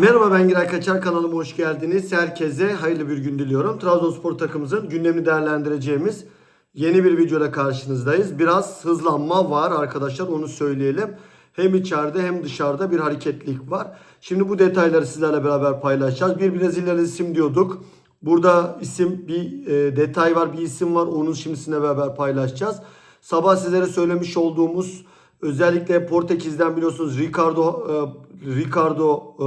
Merhaba ben Giray Kaçar kanalıma hoş geldiniz. Herkese hayırlı bir gün diliyorum. Trabzonspor takımımızın gündemini değerlendireceğimiz yeni bir videoda karşınızdayız. Biraz hızlanma var arkadaşlar onu söyleyelim. Hem içeride hem dışarıda bir hareketlilik var. Şimdi bu detayları sizlerle beraber paylaşacağız. Bir Brezilyalı isim diyorduk. Burada isim bir e, detay var bir isim var onu şimdi sizinle beraber paylaşacağız. Sabah sizlere söylemiş olduğumuz özellikle Portekiz'den biliyorsunuz Ricardo e, Ricardo e,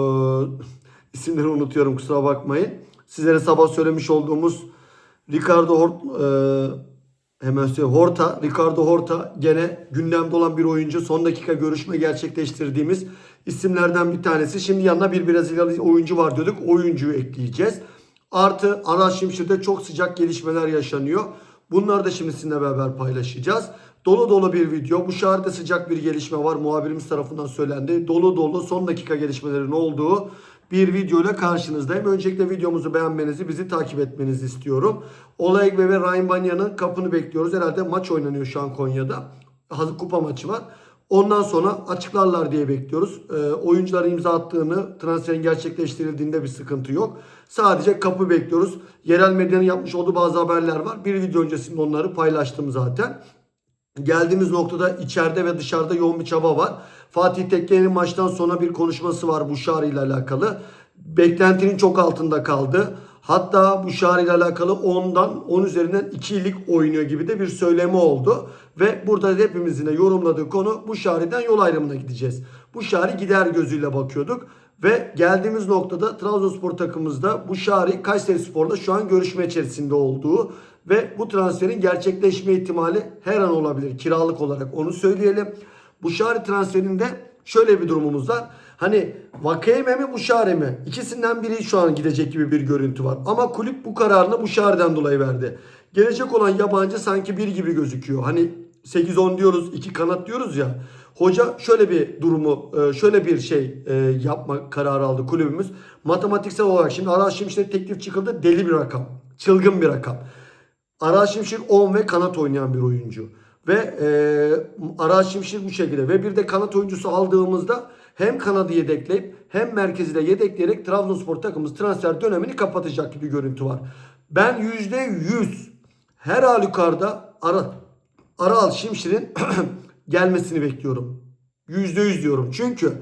isimleri unutuyorum kusura bakmayın. Sizlere sabah söylemiş olduğumuz Ricardo Hort, e, hemen söyleyeyim Horta, Ricardo Horta gene gündemde olan bir oyuncu. Son dakika görüşme gerçekleştirdiğimiz isimlerden bir tanesi. Şimdi yanına bir Brezilyalı oyuncu var diyorduk. Oyuncuyu ekleyeceğiz. Artı Aras Şimşir'de çok sıcak gelişmeler yaşanıyor. Bunları da şimdi sizinle beraber paylaşacağız. Dolu dolu bir video. Bu şehirde sıcak bir gelişme var. Muhabirimiz tarafından söylendi. Dolu dolu son dakika gelişmelerin olduğu bir video karşınızdayım. Öncelikle videomuzu beğenmenizi, bizi takip etmenizi istiyorum. Olayegbe ve Ryan Banya'nın kapını bekliyoruz. Herhalde maç oynanıyor şu an Konya'da. Hazır kupa maçı var. Ondan sonra açıklarlar diye bekliyoruz. E, oyuncuların imza attığını, transferin gerçekleştirildiğinde bir sıkıntı yok. Sadece kapı bekliyoruz. Yerel medyanın yapmış olduğu bazı haberler var. Bir video öncesinde onları paylaştım zaten. Geldiğimiz noktada içeride ve dışarıda yoğun bir çaba var. Fatih Tekke'nin maçtan sonra bir konuşması var bu Buşar ile alakalı. Beklentinin çok altında kaldı. Hatta bu Buşar ile alakalı 10'dan 10 üzerinden 2 iyilik oynuyor gibi de bir söylemi oldu. Ve burada hepimizin de yorumladığı konu bu Şari'den yol ayrımına gideceğiz. Bu Şari gider gözüyle bakıyorduk. Ve geldiğimiz noktada Trabzonspor takımımızda bu Şari Kayseri Spor'da şu an görüşme içerisinde olduğu ve bu transferin gerçekleşme ihtimali her an olabilir kiralık olarak onu söyleyelim. Bu Şari transferinde şöyle bir durumumuz var. Hani Vakayeme mi Buşari mi? İkisinden biri şu an gidecek gibi bir görüntü var. Ama kulüp bu kararını Buşari'den dolayı verdi. Gelecek olan yabancı sanki bir gibi gözüküyor. Hani 8-10 diyoruz, 2 kanat diyoruz ya. Hoca şöyle bir durumu, e, şöyle bir şey e, yapma kararı aldı kulübümüz. Matematiksel olarak şimdi Aras Şimşek'e teklif çıkıldı. Deli bir rakam. Çılgın bir rakam. Aras Şimşek 10 ve kanat oynayan bir oyuncu. Ve e, Aras Şimşek bu şekilde. Ve bir de kanat oyuncusu aldığımızda hem kanadı yedekleyip hem merkezi de yedekleyerek Trabzonspor takımımız transfer dönemini kapatacak gibi görüntü var. Ben %100 her halükarda Ara, Aral Şimşek'in gelmesini bekliyorum. %100 diyorum. Çünkü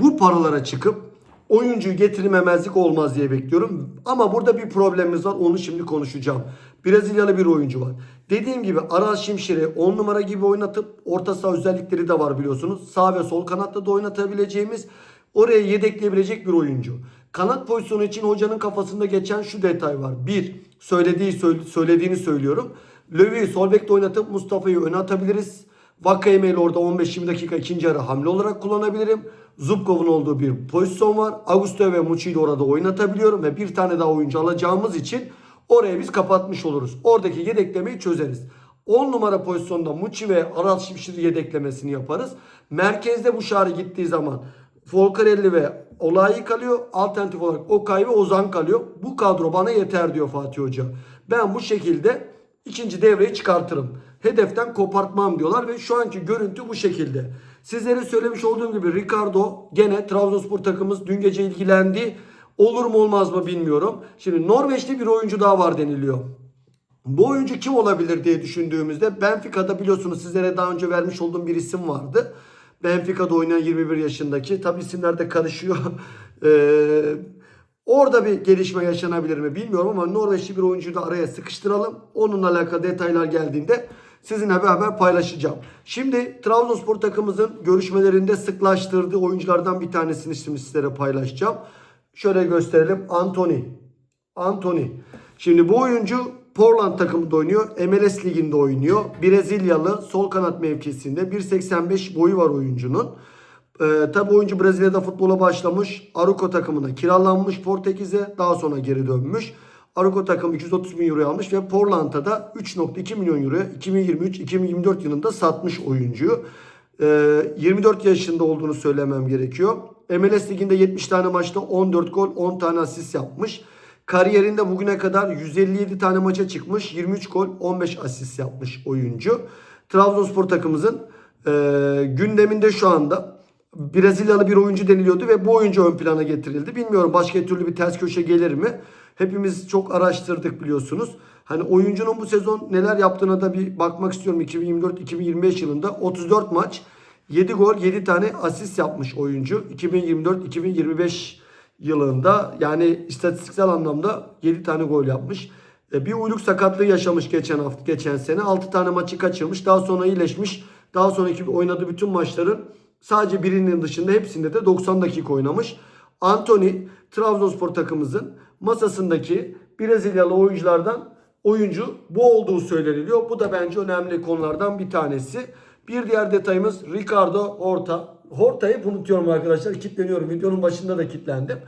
bu paralara çıkıp oyuncuyu getirmemezlik olmaz diye bekliyorum. Ama burada bir problemimiz var. Onu şimdi konuşacağım. Brezilyalı bir oyuncu var. Dediğim gibi Aras Şimşir'i 10 numara gibi oynatıp orta saha özellikleri de var biliyorsunuz. Sağ ve sol kanatta da oynatabileceğimiz oraya yedekleyebilecek bir oyuncu. Kanat pozisyonu için hocanın kafasında geçen şu detay var. Bir, söylediği söylediğini söylüyorum. Löwy'yi sol bekte oynatıp Mustafa'yı öne atabiliriz. Vakayeme ile orada 15-20 dakika ikinci yarı hamle olarak kullanabilirim. Zubkov'un olduğu bir pozisyon var. Augusto ve Muçi'yi de orada oynatabiliyorum ve bir tane daha oyuncu alacağımız için oraya biz kapatmış oluruz. Oradaki yedeklemeyi çözeriz. 10 numara pozisyonda Muçi ve Aral Şimşir'i yedeklemesini yaparız. Merkezde bu şarı gittiği zaman Folcarelli ve Olayi kalıyor. Alternatif olarak Okay ve Ozan kalıyor. Bu kadro bana yeter diyor Fatih Hoca. Ben bu şekilde ikinci devreyi çıkartırım. Hedeften kopartmam diyorlar ve şu anki görüntü bu şekilde. Sizlere söylemiş olduğum gibi Ricardo gene Trabzonspor takımımız dün gece ilgilendi. Olur mu olmaz mı bilmiyorum. Şimdi Norveçli bir oyuncu daha var deniliyor. Bu oyuncu kim olabilir diye düşündüğümüzde Benfica'da biliyorsunuz sizlere daha önce vermiş olduğum bir isim vardı. Benfica'da oynayan 21 yaşındaki. Tabi isimler de karışıyor. Ee, orada bir gelişme yaşanabilir mi bilmiyorum ama Norveçli bir oyuncuyu da araya sıkıştıralım. Onunla alakalı detaylar geldiğinde sizinle beraber paylaşacağım. Şimdi Trabzonspor takımımızın görüşmelerinde sıklaştırdığı oyunculardan bir tanesini şimdi sizlere paylaşacağım. Şöyle gösterelim. Anthony. Anthony. Şimdi bu oyuncu Portland takımında oynuyor. MLS liginde oynuyor. Brezilyalı sol kanat mevkisinde. 1.85 boyu var oyuncunun. Ee, tabi oyuncu Brezilya'da futbola başlamış. Aruco takımına kiralanmış Portekiz'e. Daha sonra geri dönmüş. Aruco takımı 230 bin euro almış ve Portland'a da 3.2 milyon euro 2023-2024 yılında satmış oyuncuyu. Ee, 24 yaşında olduğunu söylemem gerekiyor. MLS liginde 70 tane maçta 14 gol 10 tane asist yapmış. Kariyerinde bugüne kadar 157 tane maça çıkmış. 23 gol 15 asist yapmış oyuncu. Trabzonspor takımımızın e, gündeminde şu anda Brezilyalı bir oyuncu deniliyordu ve bu oyuncu ön plana getirildi. Bilmiyorum başka türlü bir ters köşe gelir mi? Hepimiz çok araştırdık biliyorsunuz. Hani oyuncunun bu sezon neler yaptığına da bir bakmak istiyorum. 2024-2025 yılında 34 maç, 7 gol, 7 tane asist yapmış oyuncu. 2024-2025 yılında yani istatistiksel anlamda 7 tane gol yapmış. E, Bir uyluk sakatlığı yaşamış geçen hafta geçen sene. 6 tane maçı kaçırmış. Daha sonra iyileşmiş. Daha sonraki oynadığı bütün maçların sadece birinin dışında hepsinde de 90 dakika oynamış. Anthony Trabzonspor takımımızın masasındaki Brezilyalı oyunculardan oyuncu bu olduğu söyleniliyor. Bu da bence önemli konulardan bir tanesi. Bir diğer detayımız Ricardo Horta. Horta'yı unutuyorum arkadaşlar. Kitleniyorum. Videonun başında da kitlendim.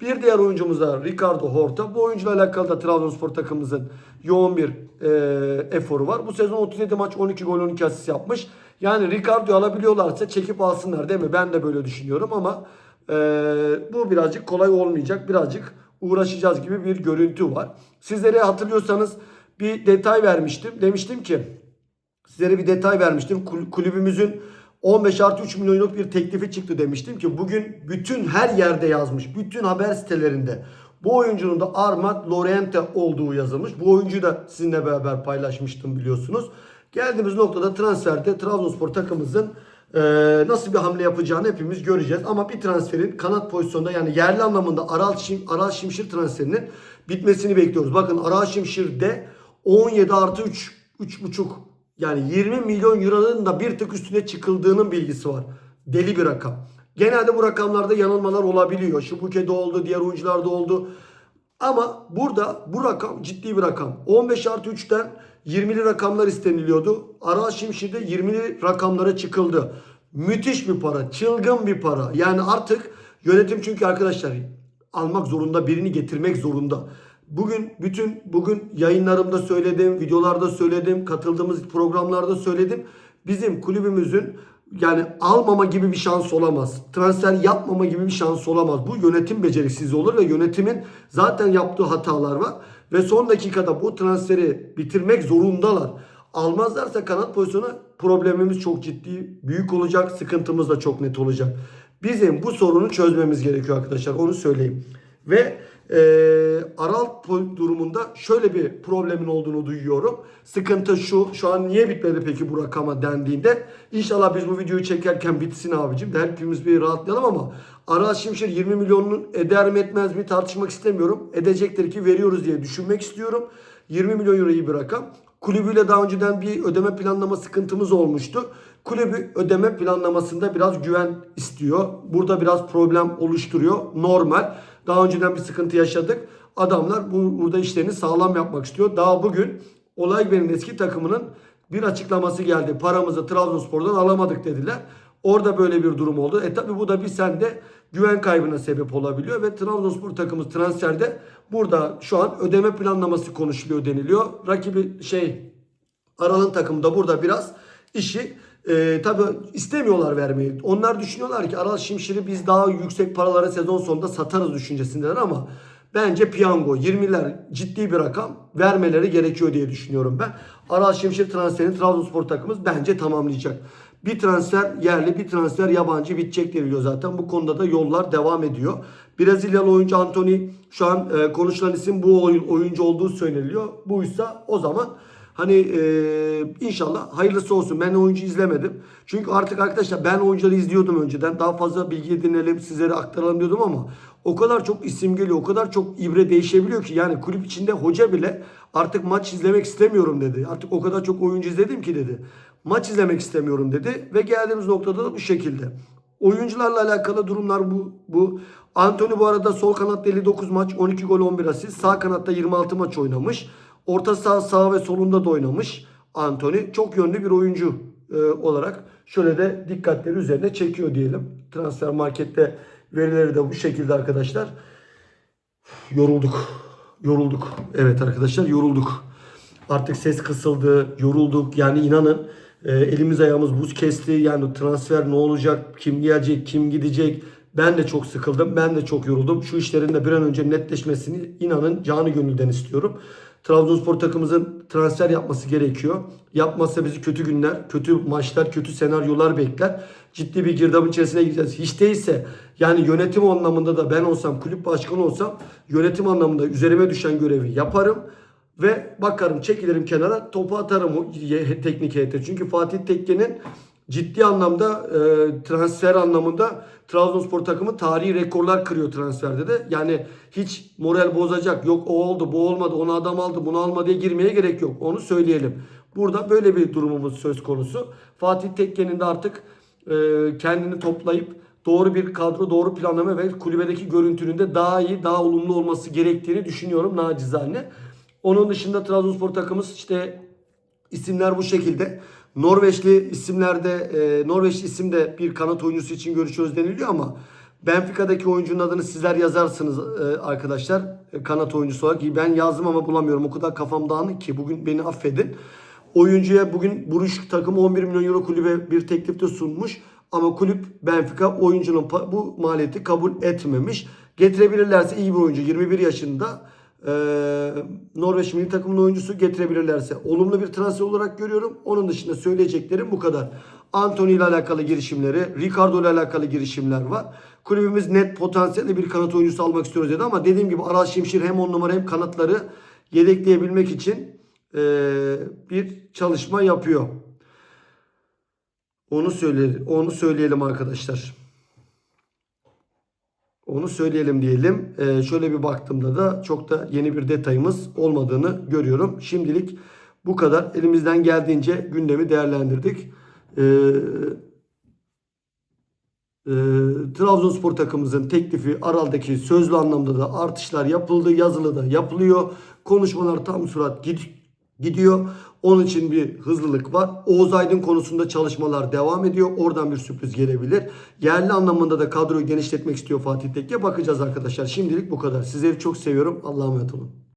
Bir diğer oyuncumuz da Ricardo Horta. Bu oyuncuyla alakalı da Trabzonspor takımımızın yoğun bir e, eforu var. Bu sezon 37 maç 12 gol 12 asist yapmış. Yani Ricardo'yu alabiliyorlarsa çekip alsınlar değil mi? Ben de böyle düşünüyorum ama e, bu birazcık kolay olmayacak. Birazcık uğraşacağız gibi bir görüntü var. Sizlere hatırlıyorsanız bir detay vermiştim. Demiştim ki Sizlere bir detay vermiştim. Kul- Kulübümüzün 15 artı 3 milyonluk bir teklifi çıktı demiştim ki bugün bütün her yerde yazmış. Bütün haber sitelerinde. Bu oyuncunun da Armand Lorente olduğu yazılmış. Bu oyuncuyu da sizinle beraber paylaşmıştım biliyorsunuz. Geldiğimiz noktada transferde Trabzonspor takımımızın e, nasıl bir hamle yapacağını hepimiz göreceğiz. Ama bir transferin kanat pozisyonda yani yerli anlamında Aral, Şim, Aral Şimşir transferinin bitmesini bekliyoruz. Bakın Aral Şimşir'de 17 artı 3, 3,5 yani 20 milyon euronun da bir tık üstüne çıkıldığının bilgisi var. Deli bir rakam. Genelde bu rakamlarda yanılmalar olabiliyor. Şubuke'de oldu, diğer oyuncularda oldu. Ama burada bu rakam ciddi bir rakam. 15 artı 3'ten 20'li rakamlar isteniliyordu. Aral Şimşir'de 20'li rakamlara çıkıldı. Müthiş bir para, çılgın bir para. Yani artık yönetim çünkü arkadaşlar almak zorunda, birini getirmek zorunda. Bugün bütün bugün yayınlarımda söyledim, videolarda söyledim, katıldığımız programlarda söyledim. Bizim kulübümüzün yani almama gibi bir şans olamaz. Transfer yapmama gibi bir şans olamaz. Bu yönetim beceriksiz olur ve yönetimin zaten yaptığı hatalar var. Ve son dakikada bu transferi bitirmek zorundalar. Almazlarsa kanat pozisyonu problemimiz çok ciddi, büyük olacak, sıkıntımız da çok net olacak. Bizim bu sorunu çözmemiz gerekiyor arkadaşlar onu söyleyeyim. Ve e, Aral durumunda şöyle bir problemin olduğunu duyuyorum. Sıkıntı şu, şu an niye bitmedi peki bu rakama dendiğinde İnşallah biz bu videoyu çekerken bitsin abicim de hepimiz bir rahatlayalım ama Aral Şimşir 20 milyonun eder mi etmez mi tartışmak istemiyorum. Edecektir ki veriyoruz diye düşünmek istiyorum. 20 milyon euro iyi bir rakam. Kulübüyle daha önceden bir ödeme planlama sıkıntımız olmuştu. Kulübü ödeme planlamasında biraz güven istiyor. Burada biraz problem oluşturuyor. Normal. Daha önceden bir sıkıntı yaşadık. Adamlar bu, burada işlerini sağlam yapmak istiyor. Daha bugün Olay eski takımının bir açıklaması geldi. Paramızı Trabzonspor'dan alamadık dediler. Orada böyle bir durum oldu. E tabi bu da bir sende güven kaybına sebep olabiliyor ve Trabzonspor takımı transferde burada şu an ödeme planlaması konuşuluyor deniliyor. Rakibi şey Aral'ın takımı da burada biraz işi e, tabi istemiyorlar vermeyi. Onlar düşünüyorlar ki Aral Şimşir'i biz daha yüksek paralara sezon sonunda satarız düşüncesindeler ama bence piyango 20'ler ciddi bir rakam vermeleri gerekiyor diye düşünüyorum ben. Aral Şimşir transferini Trabzonspor takımımız bence tamamlayacak. Bir transfer yerli bir transfer yabancı bitecek deniliyor zaten. Bu konuda da yollar devam ediyor. Brezilyalı oyuncu Anthony şu an e, konuşulan isim bu oyun, oyuncu olduğu söyleniyor. Buysa o zaman Hani e, inşallah hayırlısı olsun. Ben oyuncu izlemedim. Çünkü artık arkadaşlar ben oyuncuları izliyordum önceden. Daha fazla bilgi edinelim, sizlere aktaralım diyordum ama o kadar çok isim geliyor, o kadar çok ibre değişebiliyor ki yani kulüp içinde hoca bile artık maç izlemek istemiyorum dedi. Artık o kadar çok oyuncu izledim ki dedi. Maç izlemek istemiyorum dedi ve geldiğimiz noktada da bu şekilde. Oyuncularla alakalı durumlar bu. bu. Anthony bu arada sol kanatta 59 maç, 12 gol 11 asist. Sağ kanatta 26 maç oynamış. Orta saha sağ ve solunda da oynamış Anthony. Çok yönlü bir oyuncu e, olarak şöyle de dikkatleri üzerine çekiyor diyelim. Transfer markette verileri de bu şekilde arkadaşlar. Yorulduk. Yorulduk. Evet arkadaşlar yorulduk. Artık ses kısıldı. Yorulduk. Yani inanın e, elimiz ayağımız buz kesti. Yani transfer ne olacak? Kim gelecek? Kim gidecek? Ben de çok sıkıldım. Ben de çok yoruldum. Şu işlerin de bir an önce netleşmesini inanın canı gönülden istiyorum. Trabzonspor takımımızın transfer yapması gerekiyor. Yapmazsa bizi kötü günler, kötü maçlar, kötü senaryolar bekler. Ciddi bir girdabın içerisine gireceğiz. Hiç değilse yani yönetim anlamında da ben olsam, kulüp başkanı olsam yönetim anlamında üzerime düşen görevi yaparım. Ve bakarım çekilirim kenara topu atarım o teknik heyete. Çünkü Fatih Tekke'nin ciddi anlamda e, transfer anlamında Trabzonspor takımı tarihi rekorlar kırıyor transferde de. Yani hiç moral bozacak yok o oldu bu olmadı onu adam aldı bunu alma diye girmeye gerek yok. Onu söyleyelim. Burada böyle bir durumumuz söz konusu. Fatih Tekke'nin de artık e, kendini toplayıp doğru bir kadro, doğru planlama ve kulübedeki görüntünün de daha iyi, daha olumlu olması gerektiğini düşünüyorum nacizane. Onun dışında Trabzonspor takımımız işte isimler bu şekilde. Norveçli isimlerde e, Norveç isimde bir kanat oyuncusu için görüşüyoruz deniliyor ama Benfica'daki oyuncunun adını sizler yazarsınız e, arkadaşlar e, kanat oyuncusu olarak. Ben yazdım ama bulamıyorum. O kadar kafam dağınık ki bugün beni affedin. Oyuncuya bugün Buruş takımı 11 milyon euro kulübe bir teklifte sunmuş. Ama kulüp Benfica oyuncunun bu maliyeti kabul etmemiş. Getirebilirlerse iyi bir oyuncu 21 yaşında ee, Norveç milli takımının oyuncusu getirebilirlerse olumlu bir transfer olarak görüyorum. Onun dışında söyleyeceklerim bu kadar. Anthony ile alakalı girişimleri, Ricardo ile alakalı girişimler var. Kulübümüz net potansiyelli bir kanat oyuncusu almak istiyoruz dedi ama dediğim gibi Aral Şimşir hem on numara hem kanatları yedekleyebilmek için ee, bir çalışma yapıyor. Onu söyle, onu söyleyelim arkadaşlar. Onu söyleyelim diyelim. Ee, şöyle bir baktığımda da çok da yeni bir detayımız olmadığını görüyorum. Şimdilik bu kadar. Elimizden geldiğince gündemi değerlendirdik. Ee, e, Trabzonspor takımımızın teklifi Aral'daki sözlü anlamda da artışlar yapıldı. Yazılı da yapılıyor. Konuşmalar tam surat gid- gidiyor. Onun için bir hızlılık var. Oğuz Aydın konusunda çalışmalar devam ediyor. Oradan bir sürpriz gelebilir. Yerli anlamında da kadroyu genişletmek istiyor Fatih Tekke. Bakacağız arkadaşlar. Şimdilik bu kadar. Sizleri çok seviyorum. Allah'a emanet olun.